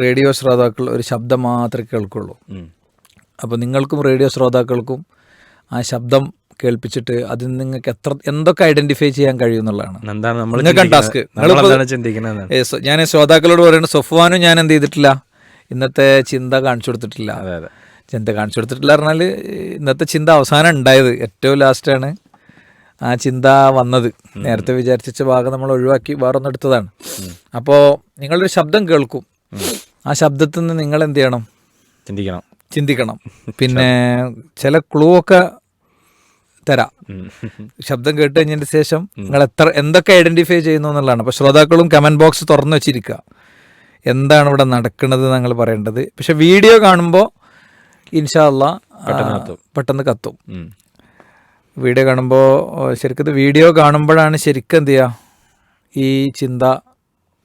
Radio ശ്രോതാക്കൾ ഒരു ശബ്ദം മാത്രമേ കേൾക്കുള്ളൂ. അപ്പോൾ നിങ്ങൾക്കും റേഡിയോ ശ്രോതാക്കൾക്കും ആ ശബ്ദം കേൾപ്പിച്ചിട്ട് അതിൽ നിങ്ങൾക്ക് എത്ര എന്തൊക്കെ ഐഡന്റിഫൈ ചെയ്യാൻ കഴിയും എന്നുള്ളതാണ്. ടാസ്ക് ഞാൻ ശ്രോതാക്കളോട് പറയുന്നത് സൊഫ്വാനും ഞാൻ എന്ത് ചെയ്തിട്ടില്ല. ഇന്നത്തെ ചിന്ത കാണിച്ചു കൊടുത്തിട്ടില്ല. ചിന്ത കാണിച്ചു കൊടുത്തിട്ടില്ല പറഞ്ഞാൽ ഇന്നത്തെ ചിന്ത അവസാനം ഉണ്ടായത്. ഏറ്റവും ലാസ്റ്റാണ് ആ ചിന്ത വന്നത്. നേരത്തെ വിചാരിച്ച ഭാഗം നമ്മൾ ഒഴിവാക്കി വേറൊന്നെടുത്തതാണ് അപ്പോൾ നിങ്ങളൊരു ശബ്ദം കേൾക്കും. ആ ശബ്ദത്തിൽ നിന്ന് നിങ്ങൾ എന്ത് ചെയ്യണം ചിന്തിക്കണം. ചിന്തിക്കണം. പിന്നെ ചില ക്ലൂ ഒക്കെ തരാം. ശബ്ദം കേട്ട് കഴിഞ്ഞതിന് ശേഷം നിങ്ങൾ എത്ര എന്തൊക്കെ ഐഡന്റിഫൈ ചെയ്യുന്നു എന്നുള്ളതാണ്. അപ്പോൾ ശ്രോതാക്കളും കമന്റ് ബോക്സ് തുറന്നു വെച്ചിരിക്കുക. എന്താണ് ഇവിടെ നടക്കുന്നത് ഞങ്ങൾ പറയേണ്ടത്. പക്ഷെ വീഡിയോ കാണുമ്പോൾ ഇൻഷാല്ല പെട്ടെന്ന് കത്തും. വീഡിയോ കാണുമ്പോൾ ശരിക്കും വീഡിയോ കാണുമ്പോഴാണ് ശരിക്കും എന്ത് ചെയ്യുക ഈ ചിന്ത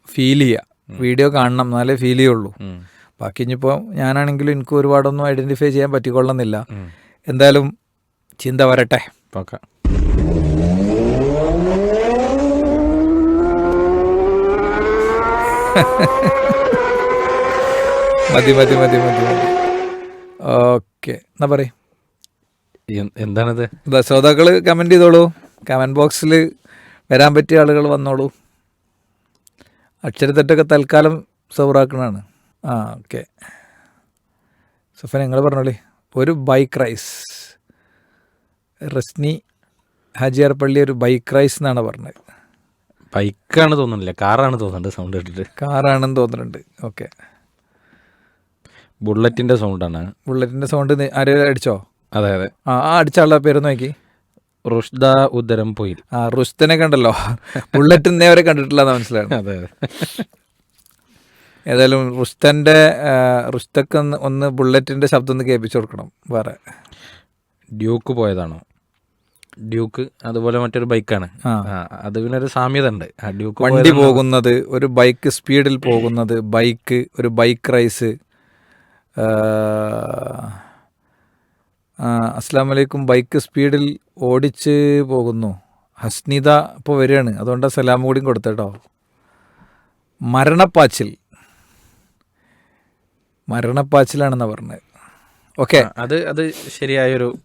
ഫീൽ ചെയ്യുക വീഡിയോ കാണണം എന്നാലേ ഫീൽ ചെയ്യുള്ളൂ. ബാക്കി ഇനിയിപ്പോൾ ഞാനാണെങ്കിലും എനിക്ക് ഒരുപാടൊന്നും ഐഡന്റിഫൈ ചെയ്യാൻ പറ്റിക്കൊള്ളുന്നില്ല. എന്തായാലും ചിന്ത വരട്ടെ. ഓക്കെ മതി മതി മതി മതി മതി. ഓക്കെ. എന്നാ പറയും. എന്താണിത്? ശ്രോതാക്കൾ കമന്റ് ചെയ്തോളൂ. കമന്റ് ബോക്സിൽ വരാൻ പറ്റിയ ആളുകൾ വന്നോളൂ. അക്ഷരത്തെറ്റൊക്കെ തൽക്കാലം സൗറാക്കണാണ് ആ ഓക്കെ സുഫൻ നിങ്ങൾ പറഞ്ഞോളി. ഒരു ബൈക്ക് റൈസ് റസ്നി ഹാജിയാർപ്പള്ളി ഒരു ബൈക്ക് റൈസ് എന്നാണ് പറഞ്ഞത്. ബൈക്കാണ് തോന്നുന്നില്ല. കാറാണ് തോന്നുന്നുണ്ട് സൗണ്ട് കേട്ടിട്ട്. കാറാണെന്ന് തോന്നുന്നുണ്ട്. ഓക്കെ ബുള്ളറ്റിന്റെ സൗണ്ടാണ് ബുള്ളറ്റിന്റെ സൗണ്ട് ആരെയും അടിച്ചോ? അതെ അതെ. ആ ആ അടിച്ച ആളുടെ പേര് നോക്കി. റുഷ്ദ ഉദരം പോയി ആ റുഷ്ദനെ കണ്ടല്ലോ. ബുള്ളറ്റ് നേരെ വരെ കണ്ടിട്ടില്ല മനസ്സിലായി അതെ ഏതായാലും റുസ്തന്റെ ആ, റുസ്തക്ക് ഒന്ന് ബുള്ളറ്റിന്റെ ശബ്ദം ഒന്ന് കേൾപ്പിച്ചു കൊടുക്കണം വേറെ. ഡ്യൂക്ക് പോയതാണോ? ഡ്യൂക്ക് അതുപോലെ മറ്റൊരു ബൈക്കാണ് അത് പിന്നെ ഒരു സാമ്യത ഉണ്ട് ഡ്യൂക്ക് വണ്ടി പോകുന്നത് ഒരു ബൈക്ക് സ്പീഡിൽ പോകുന്നത് ബൈക്ക് ഒരു ബൈക്ക് റൈസ് അസ്സാം വലൈക്കും ബൈക്ക് സ്പീഡിൽ ഓടിച്ച് പോകുന്നു. ഹസ്നിത ഇപ്പോൾ വരികയാണ്. അതുകൊണ്ട് സലാം കൂടിയും കൊടുത്തേട്ടോ മരണപ്പാച്ചിൽ. മരണപ്പാച്ചിലാണെന്നാണ് പറഞ്ഞത്. ഓക്കെ. അത് അത് ശരിയായൊരു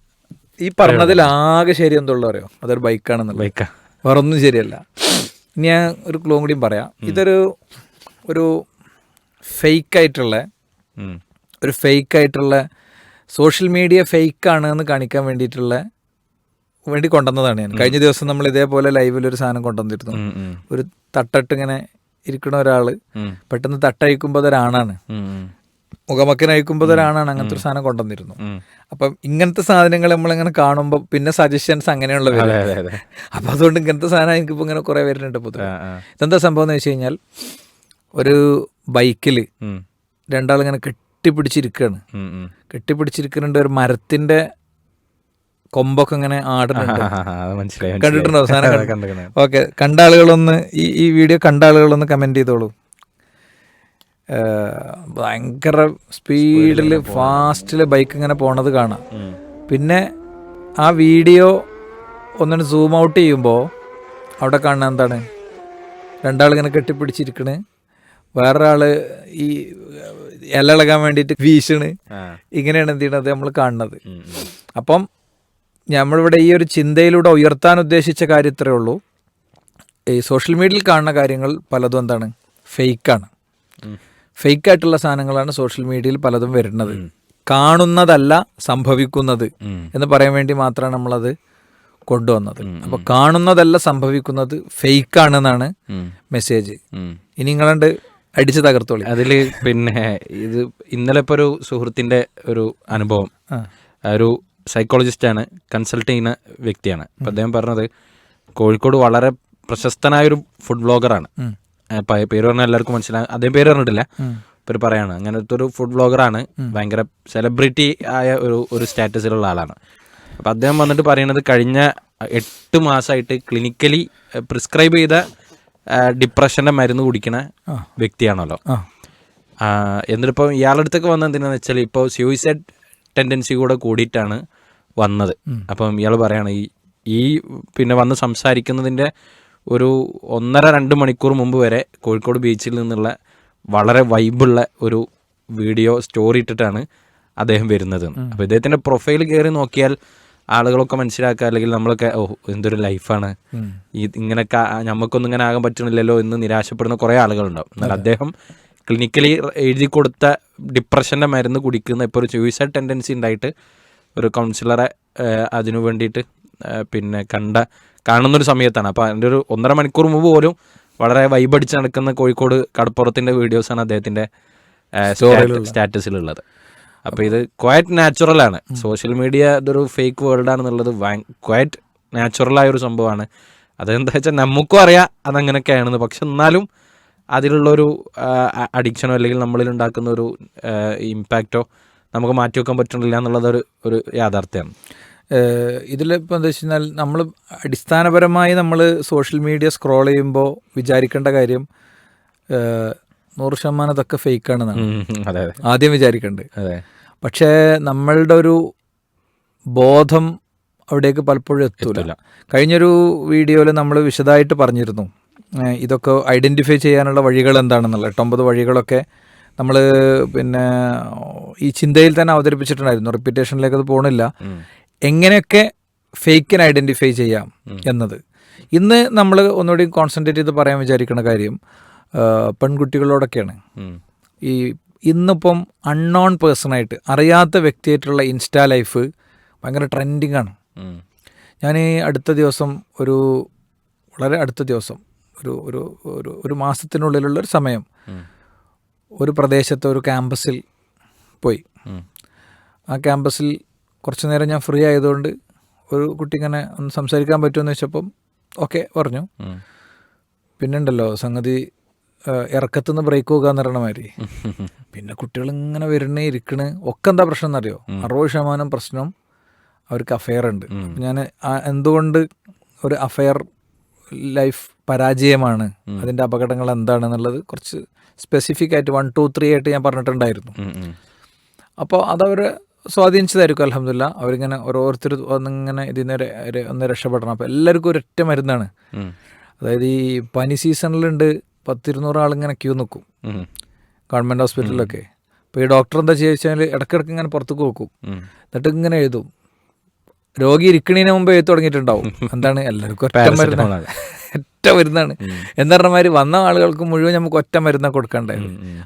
ഈ പറഞ്ഞതിൽ ആകെ ശരി എന്തുള്ള അറിയോ? അതൊരു ബൈക്കാണെന്ന് ബൈക്കാ. വേറെ ഒന്നും ശരിയല്ല. ഇനി ഞാൻ ഒരു ക്ലൂ കൂടിയും പറയാം. ഇതൊരു ഒരു ഫേക്ക് ആയിട്ടുള്ള ഒരു ഫേക്ക് ആയിട്ടുള്ള സോഷ്യൽ മീഡിയ ഫേക്ക് ആണ് എന്ന് കാണിക്കാൻ വേണ്ടിയിട്ടുള്ള വേണ്ടി കൊണ്ടുവന്നതാണ് ഞാൻ. കഴിഞ്ഞ ദിവസം നമ്മൾ ഇതേപോലെ ലൈവിൽ ഒരു സാധനം കൊണ്ടുവന്നിരുന്നു. ഒരു തട്ടിട്ട് ഇങ്ങനെ ഇരിക്കുന്ന ഒരാൾ പെട്ടെന്ന് തട്ടയക്കുമ്പോൾ അതൊരാണാണ് മുഖമക്കനയക്കുമ്പോൾ അതൊരാണാണ് അങ്ങനത്തെ ഒരു സാധനം കൊണ്ടുവന്നിരുന്നു. അപ്പം ഇങ്ങനത്തെ സാധനങ്ങൾ നമ്മളിങ്ങനെ കാണുമ്പോൾ പിന്നെ സജഷൻസ് അങ്ങനെയുള്ള അപ്പം അതുകൊണ്ട് ഇങ്ങനത്തെ സാധനം എനിക്കിപ്പോൾ ഇങ്ങനെ കുറേ വരുന്നുണ്ട് പൊതുവെ. ഇതെന്താ സംഭവം എന്ന് വെച്ച് കഴിഞ്ഞാൽ ഒരു ബൈക്കിൽ രണ്ടാളിങ്ങനെ രണ്ടാളിങ്ങനെ കെട്ടിപ്പിടിച്ചിരിക്കുകയാണ്. കെട്ടിപ്പിടിച്ചിരിക്കുന്നുണ്ട് ഒരു മരത്തിന്റെ കൊമ്പൊക്കെ ഇങ്ങനെ ആടുന്നുണ്ട്. കണ്ടിട്ടുണ്ടോ കണ്ടു. ഓക്കെ കണ്ട ആളുകളൊന്ന് ഈ ഈ വീഡിയോ കണ്ട ആളുകളൊന്ന് കമന്റ് ചെയ്തോളൂ ഭയങ്കര സ്പീഡിൽ ഫാസ്റ്റിൽ ബൈക്ക് ഇങ്ങനെ പോണത് കാണാം. പിന്നെ ആ വീഡിയോ ഒന്നിന് സൂം ഔട്ട് ചെയ്യുമ്പോൾ അവിടെ കാണുന്ന എന്താണ്? രണ്ടാളിങ്ങനെ കെട്ടിപ്പിടിച്ചിരിക്കണ്. വേറൊരാൾ ഈ ഇലളകാൻ വേണ്ടിട്ട് വീശണ്. ഇങ്ങനെയാണ് എന്ത് ചെയ്യണത് നമ്മൾ കാണുന്നത്. അപ്പം നമ്മളിവിടെ ഈ ഒരു ചിന്തയിലൂടെ ഉയർത്താൻ ഉദ്ദേശിച്ച കാര്യം ഇത്രയേ ഉള്ളൂ. ഈ സോഷ്യൽ മീഡിയയിൽ കാണുന്ന കാര്യങ്ങൾ പലതും എന്താണ്? ഫേക്കാണ്. ഫേക്ക് ഫേക്കായിട്ടുള്ള സാധനങ്ങളാണ് സോഷ്യൽ മീഡിയയിൽ പലതും വരുന്നത്. കാണുന്നതല്ല സംഭവിക്കുന്നത് എന്ന് പറയാൻ വേണ്ടി മാത്രമാണ് നമ്മളത് കൊണ്ടുവന്നത്. അപ്പൊ കാണുന്നതല്ല സംഭവിക്കുന്നത് ഫേക്കാണെന്നാണ്. മെസ്സേജ്. ഇനി നിങ്ങളുണ്ട് അടിച്ച് തകർത്തോളി. അതിൽ പിന്നെ ഇത് ഇന്നലെ ഇപ്പോൾ ഒരു സുഹൃത്തിന്റെ ഒരു അനുഭവം. ഒരു സൈക്കോളജിസ്റ്റ് ആണ് കൺസൾട്ട് ചെയ്യുന്ന വ്യക്തിയാണ്. അപ്പം അദ്ദേഹം പറഞ്ഞത് കോഴിക്കോട് വളരെ പ്രശസ്തനായൊരു ഫുഡ് ബ്ലോഗറാണ് ആണ്. പേര് പറഞ്ഞാൽ എല്ലാവർക്കും മനസ്സിലാകും അദ്ദേഹം പേര് പറഞ്ഞിട്ടില്ല. ഇപ്പൊ ഇപ്പം പറയാണ് അങ്ങനത്തെ ഒരു ഫുഡ് ബ്ലോഗറാണ് ഭയങ്കര സെലിബ്രിറ്റി ആയ ഒരു ഒരു സ്റ്റാറ്റസിലുള്ള ആളാണ്. അപ്പം അദ്ദേഹം വന്നിട്ട് പറയുന്നത് കഴിഞ്ഞ എട്ട് മാസമായിട്ട് ക്ലിനിക്കലി പ്രിസ്ക്രൈബ് ചെയ്ത ഡിപ്രഷന്റെ മരുന്ന് കുടിക്കുന്ന ആ. വ്യക്തിയാണല്ലോ. എന്നിട്ടിപ്പോൾ ഇയാളുടെ അടുത്തൊക്കെ വന്നത് എന്തിനാന്ന് വെച്ചാൽ ഇപ്പോൾ സൂയിസൈഡ് ടെൻഡൻസി കൂടെ കൂടിയിട്ടാണ് വന്നത്. അപ്പം ഇയാൾ പറയാണ് ഈ ഈ പിന്നെ വന്ന് സംസാരിക്കുന്നതിന്റെ ഒരു ഒന്നര രണ്ട് മണിക്കൂർ മുമ്പ് വരെ കോഴിക്കോട് ബീച്ചിൽ നിന്നുള്ള വളരെ വൈബുള്ള ഒരു വീഡിയോ സ്റ്റോറി ഇട്ടിട്ടാണ് അദ്ദേഹം വരുന്നത് അപ്പോൾ ഇദ്ദേഹത്തിന്റെ പ്രൊഫൈൽ കയറി നോക്കിയാൽ ആളുകളൊക്കെ മനസ്സിലാക്കുക അല്ലെങ്കിൽ നമ്മളൊക്കെ ഓ എന്തൊരു ലൈഫാണ്. ആ- നമുക്കൊന്നും ഇങ്ങനെ ആകാൻ പറ്റണില്ലല്ലോ എന്ന് നിരാശപ്പെടുന്ന കുറേ ആളുകളുണ്ടാവും. എന്നാൽ അദ്ദേഹം ക്ലിനിക്കലി എഴുതി കൊടുത്ത ഡിപ്രഷന്റെ മരുന്ന് കുടിക്കുന്ന ഇപ്പോൾ ഒരു സൂയിസൈഡ് ടെൻഡൻസി ഉണ്ടായിട്ട് ഒരു കൗൺസിലറെ അതിനു വേണ്ടിയിട്ട് പിന്നെ കണ്ട കാണുന്നൊരു സമയത്താണ്. അപ്പോൾ അതിന്റെ ഒരു ഒന്നര മണിക്കൂർ മുമ്പ് പോലും വളരെ വൈബടിച്ച് നടക്കുന്ന കോഴിക്കോട് കടപ്പുറത്തിന്റെ വീഡിയോസാണ് അദ്ദേഹത്തിന്റെ സ്റ്റാറ്റസിലുള്ളത് അപ്പോൾ ഇത് ക്വയറ്റ് നാച്ചുറൽ ആണ്. സോഷ്യൽ മീഡിയ ഇതൊരു ഫേക്ക് വേൾഡ് ആണെന്നുള്ളത് ക്വയറ്റ് നാച്ചുറലായ ഒരു സംഭവമാണ്. അതെന്താ വെച്ചാൽ നമുക്കും അറിയാം അതങ്ങനെയൊക്കെയാണെന്ന് പക്ഷെ എന്നാലും അതിലുള്ളൊരു അഡിക്ഷനോ അല്ലെങ്കിൽ നമ്മളിൽ ഉണ്ടാക്കുന്ന ഒരു ഇമ്പാക്റ്റോ നമുക്ക് മാറ്റി വെക്കാൻ പറ്റുന്നില്ല എന്നുള്ളത് ഒരു ഒരു യാഥാർത്ഥ്യമാണ് ഇതിലിപ്പോൾ എന്താ വെച്ച് കഴിഞ്ഞാൽ നമ്മൾ അടിസ്ഥാനപരമായി നമ്മൾ സോഷ്യൽ മീഡിയ സ്ക്രോൾ ചെയ്യുമ്പോൾ വിചാരിക്കേണ്ട കാര്യം നൂറ് ശതമാനം ഇതൊക്കെ ഫേക്കാണെന്നാണ്. ആദ്യം വിചാരിക്കേണ്ടത് പക്ഷേ നമ്മളുടെ ഒരു ബോധം അവിടേക്ക് പലപ്പോഴും എത്തൂല. കഴിഞ്ഞൊരു വീഡിയോയിൽ നമ്മൾ വിശദമായിട്ട് പറഞ്ഞിരുന്നു. ഇതൊക്കെ ഐഡന്റിഫൈ ചെയ്യാനുള്ള വഴികൾ എന്താണെന്നുള്ള എട്ടൊമ്പത് വഴികളൊക്കെ നമ്മൾ പിന്നെ ഈ ചിന്തയിൽ തന്നെ അവതരിപ്പിച്ചിട്ടുണ്ടായിരുന്നു. റിപ്പീറ്റേഷനിലേക്ക് അത് പോകണില്ല. എങ്ങനെയൊക്കെ ഫേക്കിനെ ഐഡന്റിഫൈ ചെയ്യാം എന്നത്. ഇന്ന് നമ്മൾ ഒന്നുകൂടി കോൺസെൻട്രേറ്റ് ചെയ്ത് പറയാൻ വിചാരിക്കുന്ന കാര്യം പെൺകുട്ടികളോടൊക്കെയാണ്. ഈ ഇന്നിപ്പം അൺനോൺ പേഴ്സണായിട്ട് അറിയാത്ത വ്യക്തിയായിട്ടുള്ള ഇൻസ്റ്റാ ലൈഫ് ഭയങ്കര ട്രെൻഡിങ് ആണ്. ഞാൻ ഈ അടുത്ത ദിവസം ഒരു വളരെ അടുത്ത ദിവസം ഒരു ഒരു ഒരു ഒരു മാസത്തിനുള്ളിലുള്ള ഒരു സമയം ഒരു പ്രദേശത്തെ ഒരു ക്യാമ്പസിൽ പോയി. ആ ക്യാമ്പസിൽ കുറച്ച് നേരം ഞാൻ ഫ്രീ ആയതുകൊണ്ട് ഒരു കുട്ടി ഇങ്ങനെ ഒന്ന് സംസാരിക്കാൻ പറ്റുമെന്ന് വെച്ചപ്പം ഓക്കെ പറഞ്ഞു. പിന്നെണ്ടല്ലോ പിന്നെ ഉണ്ടല്ലോ സംഗതി ഇറക്കത്തുനിന്ന് ബ്രേക്ക് പോകുക എന്ന് പറയണ മാതിരി. പിന്നെ കുട്ടികൾ ഇങ്ങനെ വരുന്നേ ഇരിക്കണ്. ഒക്കെ എന്താ പ്രശ്നം എന്നറിയോ? അറുപത് ശതമാനം പ്രശ്നം അവർക്ക് അഫെയർ ഉണ്ട്. ഞാൻ എന്തുകൊണ്ട് ഒരു അഫെയർ ലൈഫ് പരാജയമാണ്? അതിന്റെ അപകടങ്ങൾ എന്താണെന്നുള്ളത് കുറച്ച് സ്പെസിഫിക് ആയിട്ട് വൺ ടു ത്രീ ആയിട്ട് ഞാൻ പറഞ്ഞിട്ടുണ്ടായിരുന്നു. അപ്പോൾ അതവർ സ്വാധീനിച്ചതായിരിക്കും അലഹമില്ല അവരിങ്ങനെ ഓരോരുത്തർ ഒന്നിങ്ങനെ ഇതിൽ നിന്ന് ഒന്ന് രക്ഷപ്പെടണം. അപ്പോൾ എല്ലാവർക്കും ഒരൊറ്റ മരുന്നാണ്. അതായത് ഈ പനി സീസണിലുണ്ട് പത്തിരുന്നൂറ് ആളിങ്ങനെ ക്യൂ നിൽക്കും. ഗവൺമെന്റ് ഹോസ്പിറ്റലിലൊക്കെ. അപ്പോൾ ഈ ഡോക്ടർ എന്താ ചെയ്യുക വെച്ചാൽ ഇടയ്ക്കിടയ്ക്ക് ഇങ്ങനെ പുറത്തേക്ക് വെക്കും. എന്നിട്ട് ഇങ്ങനെ എഴുതും. രോഗി ഇരിക്കണീന് മുമ്പ് എഴുതി തുടങ്ങിയിട്ടുണ്ടാവും. എന്താണ്? എല്ലാവർക്കും ഒറ്റ മരുന്നാണ്. ഒറ്റ മരുന്നാണ്. എന്ന് പറഞ്ഞമാതിരി വന്ന ആളുകൾക്ക് മുഴുവൻ നമുക്ക് ഒറ്റ മരുന്ന് കൊടുക്കേണ്ടത്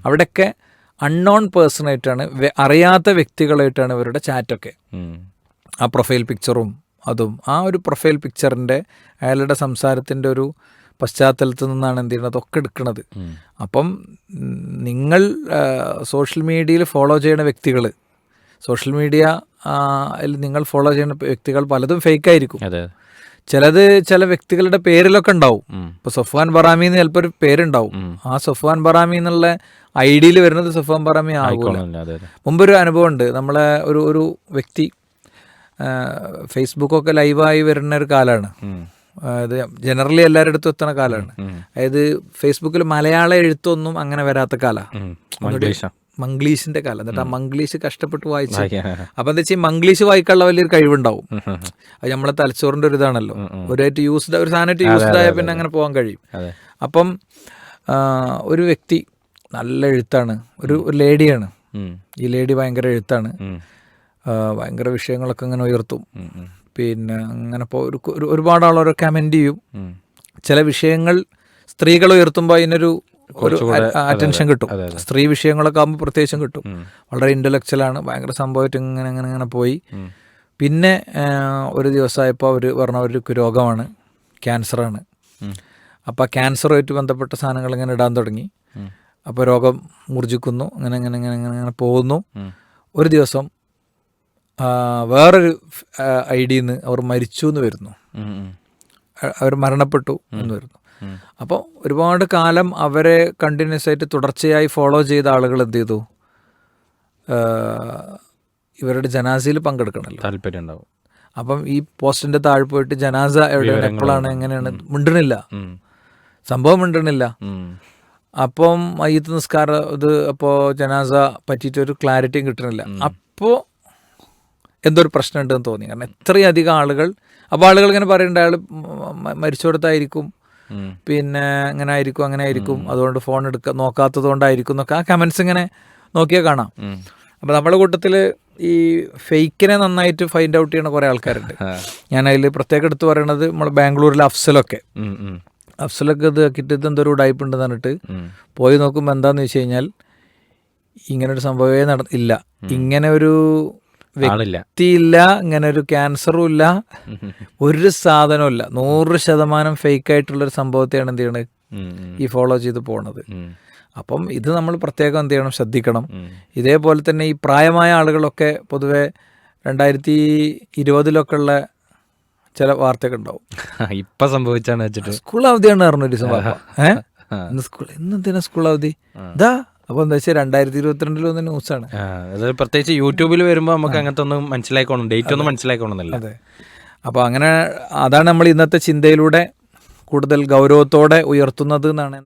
അവിടെയൊക്കെ അൺനോൺ പേഴ്സൺ ആയിട്ടാണ് അറിയാത്ത വ്യക്തികളായിട്ടാണ് ഇവരുടെ ചാറ്റൊക്കെ. ആ പ്രൊഫൈൽ പിക്ചറും അതും. ആ ഒരു പ്രൊഫൈൽ പിക്ചറിന്റെ അയാളുടെ സംസാരത്തിന്റെ ഒരു പശ്ചാത്തലത്തിൽ നിന്നാണ് എന്ത് ചെയ്യുന്നത്? അതൊക്കെ എടുക്കുന്നത് അപ്പം നിങ്ങൾ സോഷ്യൽ മീഡിയയിൽ ഫോളോ ചെയ്യുന്ന വ്യക്തികൾ സോഷ്യൽ മീഡിയ നിങ്ങൾ ഫോളോ ചെയ്യുന്ന വ്യക്തികൾ പലതും ഫേക്ക് ആയിരിക്കും. ചിലത് ചില വ്യക്തികളുടെ പേരിലൊക്കെ ഉണ്ടാവും. ഇപ്പൊ സഫ്വാൻ ബറാമി എന്ന് ചിലപ്പോൾ ഒരു പേരുണ്ടാവും. ആ സഫ്വാൻ ബറാമി എന്നുള്ള ഐഡിയിൽ ഡിയിൽ വരുന്നത് സഫ്വാൻ ബറാമി ആകുമല്ലോ മുമ്പൊരു അനുഭവം ഉണ്ട് നമ്മളെ ഒരു ഒരു വ്യക്തി ഫേസ്ബുക്കൊക്കെ ലൈവായി വരുന്ന ഒരു കാലമാണ് അതായത് ജനറലി എല്ലാവരുടെ അടുത്തും എത്തുന്ന കാലമാണ് അതായത് ഫേസ്ബുക്കിൽ മലയാള എഴുത്തൊന്നും അങ്ങനെ വരാത്ത കാലമാണ് മംഗ്ലീഷിന്റെ കാലം. എന്നിട്ട് ആ മംഗ്ലീഷ് കഷ്ടപ്പെട്ട് വായിച്ചു. അപ്പൊ എന്താ വെച്ചാൽ മംഗ്ലീഷ് വായിക്കാനുള്ള വലിയൊരു കഴിവുണ്ടാവും. അത് നമ്മളെ തലച്ചോറിന്റെ ഒരു ഇതാണല്ലോ. ഒരായിട്ട് യൂസ്ഡ് ഒരു സാധനമായിട്ട് യൂസ്ഡ് ആയ പിന്നെ അങ്ങനെ പോകാൻ കഴിയും. അപ്പം ഒരു വ്യക്തി നല്ല എഴുത്താണ്. ഒരു ലേഡിയാണ്. ഈ ലേഡി ഭയങ്കര എഴുത്താണ്. ഭയങ്കര വിഷയങ്ങളൊക്കെ ഇങ്ങനെ ഉയർത്തും. പിന്നെ അങ്ങനെ ഒരു ഒരു- ഒരുപാട് ആളോരോ കമന്റ് ചെയ്യും. ചില വിഷയങ്ങൾ സ്ത്രീകൾ ഉയർത്തുമ്പോൾ അതിനൊരു ഒരു അറ്റൻഷൻ കിട്ടും. സ്ത്രീ വിഷയങ്ങളൊക്കെ ആകുമ്പോൾ പ്രത്യേകിച്ചും കിട്ടും. വളരെ ഇന്റലക്ച്വലാണ് ഭയങ്കര സംഭവമായിട്ട് ഇങ്ങനെ ഇങ്ങനെ ഇങ്ങനെ പോയി. പിന്നെ ഒരു ദിവസമായപ്പോൾ അവർ പറഞ്ഞ ഒരു രോഗമാണ്. ക്യാൻസറാണ് അപ്പോൾ ആ ക്യാൻസറുമായിട്ട് ബന്ധപ്പെട്ട സാധനങ്ങൾ ഇങ്ങനെ ഇടാൻ തുടങ്ങി. അപ്പോൾ രോഗം മുർജിക്കുന്നു. അങ്ങനെ അങ്ങനെ അങ്ങനെ അങ്ങനെ അങ്ങനെ പോകുന്നു. ഒരു ദിവസം വേറൊരു ഐ ഡിയിൽ നിന്ന് അവർ മരിച്ചു എന്ന് വരുന്നു. അവർ മരണപ്പെട്ടു എന്ന് വരുന്നു. അപ്പോൾ ഒരുപാട് കാലം അവരെ കണ്ടിന്യൂസ് ആയിട്ട് തുടർച്ചയായി ഫോളോ ചെയ്ത ആളുകൾ എന്ത് ചെയ്തു? ഇവരുടെ ജനാസയിൽ പങ്കെടുക്കണമല്ലോ താല്പര്യം ഉണ്ടാവും. അപ്പം ഈ പോസ്റ്റിന്റെ താഴെ പോയിട്ട് ജനാസ എവിടെയാണ് എപ്പോഴാണ് എങ്ങനെയാണ്? മിണ്ടണില്ല സംഭവം മിണ്ടണില്ല അപ്പം മയ്യത്ത് നിസ്കാരം ഇത് അപ്പോൾ ജനാസ പറ്റിയിട്ട് ഒരു ക്ലാരിറ്റിയും കിട്ടണില്ല അപ്പോൾ എന്തോ പ്രശ്നമുണ്ടെന്ന് തോന്നി. കാരണം എത്രയധികം ആളുകൾ അപ്പോൾ ആളുകൾ ഇങ്ങനെ പറയുന്നുണ്ട് അയാൾ മരിച്ചോടത്തായിരിക്കും. പിന്നെ അങ്ങനെ ആയിരിക്കും അങ്ങനെ ആയിരിക്കും അതുകൊണ്ട് ഫോൺ എടുക്ക നോക്കാത്തത് കൊണ്ടായിരിക്കും എന്നൊക്കെ ആ കമൻസ് ഇങ്ങനെ നോക്കിയാൽ കാണാം. അപ്പോൾ നമ്മുടെ കൂട്ടത്തിൽ ഈ ഫേക്കിനെ നന്നായിട്ട് ഫൈൻഡ് ഔട്ട് ചെയ്യണ കുറേ ആൾക്കാരുണ്ട്. ഞാൻ അതിൽ പ്രത്യേകം എടുത്ത് പറയണത് നമ്മുടെ ബാംഗ്ലൂരിലെ അഫ്സലൊക്കെ. അഫ്സലൊക്കെ ഇത് കിട്ടിയത് എന്തോ ഒരു ഉടായ്പ ഉണ്ടെന്ന് പറഞ്ഞിട്ട് പോയി നോക്കുമ്പോൾ എന്താണെന്ന് വെച്ച് കഴിഞ്ഞാൽ ഇങ്ങനൊരു സംഭവമേ നട ഇല്ല. ഇങ്ങനെ ഒരു വ്യക്തിയില്ല ഇങ്ങനെ ഒരു ക്യാൻസറും ഇല്ല ഒരു സാധനവും ഇല്ല നൂറ് ശതമാനം ഫേക്ക് ആയിട്ടുള്ള ഒരു സംഭവത്തെയാണ് എന്ത് ചെയ്യണത്. ഈ ഫോളോ ചെയ്ത് പോണത്. അപ്പം ഇത് നമ്മൾ പ്രത്യേകം എന്ത് ചെയ്യണം? ശ്രദ്ധിക്കണം. ഇതേപോലെ തന്നെ ഈ പ്രായമായ ആളുകളൊക്കെ പൊതുവെ രണ്ടായിരത്തി ഇരുപതിലൊക്കെ ഉള്ള ചില വാർത്തയൊക്കെ ഉണ്ടാവും. ഇപ്പൊ സംഭവിച്ചാണ് വെച്ചിട്ട്. സ്കൂൾ അവധിയാണ് പറഞ്ഞു ഒരു ദിവസം ഏഹ് സ്കൂൾ ഇന്ന് എന്തിനാ സ്കൂൾ അവധി? ഇതാ അപ്പൊ എന്താ വെച്ചാൽ രണ്ടായിരത്തി ഇരുപത്തിരണ്ടിൽ വന്ന ന്യൂസാണ്. ആണ് അത് പ്രത്യേകിച്ച് യൂട്യൂബിൽ വരുമ്പോൾ നമുക്ക് അങ്ങനത്തെ ഒന്നും മനസ്സിലാക്കണം ഡേറ്റ് ഒന്നും മനസ്സിലാക്കണമെന്നില്ല അതെ. അപ്പോൾ അങ്ങനെ അതാണ് നമ്മൾ ഇന്നത്തെ ചിന്തയിലൂടെ കൂടുതൽ ഗൗരവത്തോടെ ഉയർത്തുന്നത് എന്നാണ്